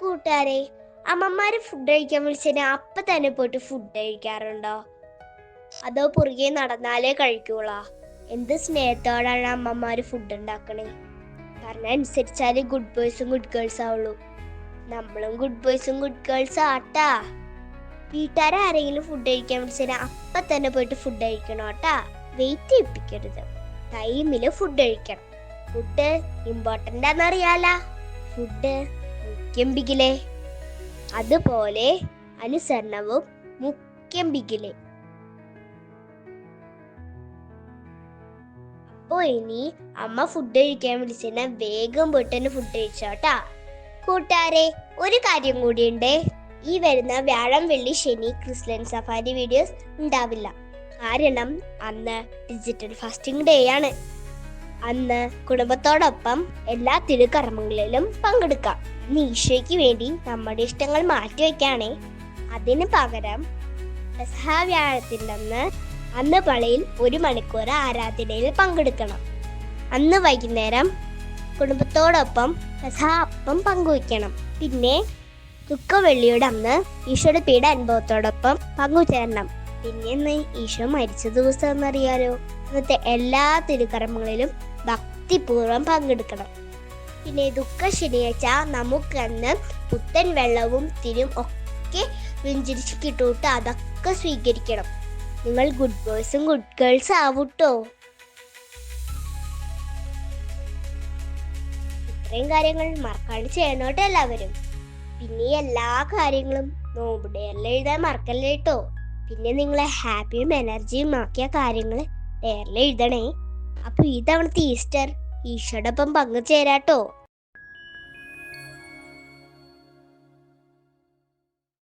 കൂട്ടുകാരെ അമ്മമാര് ഫുഡ് കഴിക്കാൻ വിളിച്ചതിന് അപ്പ തന്നെ പോയിട്ട് ഫുഡ് കഴിക്കാറുണ്ടോ? അതോ പുറകെ നടന്നാലേ കഴിക്കൂളാ എന്ത് സ്നേഹത്തോടാണ് അമ്മമാര് ഫുഡ് ഉണ്ടാക്കണേ? അനുസരിച്ചാലേ ഗുഡ് ബോയ്സും ഗുഡ് ഗേൾസ് ആവുള്ളൂ. നമ്മളും ഗുഡ് ബോയ്സും ഗുഡ് ഗേൾസ് ആട്ടാ. വീട്ടുകാരെങ്കിലും ഫുഡ് കഴിക്കാൻ വിളിച്ചതിന് അപ്പ തന്നെ പോയിട്ട് ഫുഡ് കഴിക്കണം കേട്ടാ വെയിറ്റ് ചെയ്യിപ്പിക്കരുത് ടൈമിൽ ഫുഡ് കഴിക്കണം. Food important ആണെന്നറിയാല. ഫുഡ് മുഖ്യം അതുപോലെ അനുസരണവും മുഖ്യം അപ്പോൾ അപ്പോ ഇനി അമ്മ ഫുഡ് കഴിക്കാൻ വിളിച്ചതിനെ വേഗം പോയിട്ട് ഫുഡ് കഴിച്ചോട്ടാ കൂട്ടുകാരെ ഒരു കാര്യം കൂടിയുണ്ട്. ഈ വരുന്ന വ്യാഴം വെള്ളി ശനി ക്രിസ്ത്യൻ സഫാരി വീഡിയോസ് ഉണ്ടാവില്ല. കാരണം അന്ന് ഡിജിറ്റൽ ഫാസ്റ്റിംഗ് ഡേ ആണ്. അന്ന് കുടുംബത്തോടൊപ്പം എല്ലാ തിരുക്കർമ്മങ്ങളിലും പങ്കെടുക്കാം. ഇന്ന് ഈശോയ്ക്ക് വേണ്ടി നമ്മുടെ ഇഷ്ടങ്ങൾ മാറ്റിവെക്കാണേ അതിന് പകരം പെസഹ വ്യാഴത്തിന്റെ അന്ന് പള്ളിയിൽ ഒരു മണിക്കൂർ ആരാധനയിൽ പങ്കെടുക്കണം. അന്ന് വൈകുന്നേരം കുടുംബത്തോടൊപ്പം അപ്പം പങ്കുവയ്ക്കണം. പിന്നെ ദുഃഖവെള്ളിയുടെ അന്ന് ഈശോയുടെ പീഡ അനുഭവത്തോടൊപ്പം പങ്കുചേരണം. പിന്നെ ഈശോ മരിച്ച ദിവസം എന്നറിയാലോ? ഇന്നത്തെ എല്ലാ തിരുക്കർമ്മങ്ങളിലും ഭക്തിപൂർവം പങ്കെടുക്കണം. പിന്നെ ദുഃഖ ശനിയാഴ്ച നമുക്കന്ന് പുത്തൻ വെള്ളവും തിരും ഒക്കെ വിഞ്ചരിച്ച് കിട്ടൂട്ട് അതൊക്കെ സ്വീകരിക്കണം. നിങ്ങൾ ഗുഡ് ബോയ്സും ഗുഡ് ഗേൾസും ആവൂട്ടോ. ഇത്രയും കാര്യങ്ങൾ മറക്കാണ്ട് ചെയ്യണോട്ടോ എല്ലാവരും. പിന്നെ എല്ലാ കാര്യങ്ങളും നോമ്പുടേറിൽ എഴുതാൻ മറക്കല്ലേട്ടോ പിന്നെ നിങ്ങളെ ഹാപ്പിയും എനർജിയും ആക്കിയ കാര്യങ്ങൾ ഡയറിൽ എഴുതണേ. അപ്പൊ ഈ തവണത്തെ ഈസ്റ്റർ ഈശോടൊപ്പം പങ്കുചേരാട്ടോ.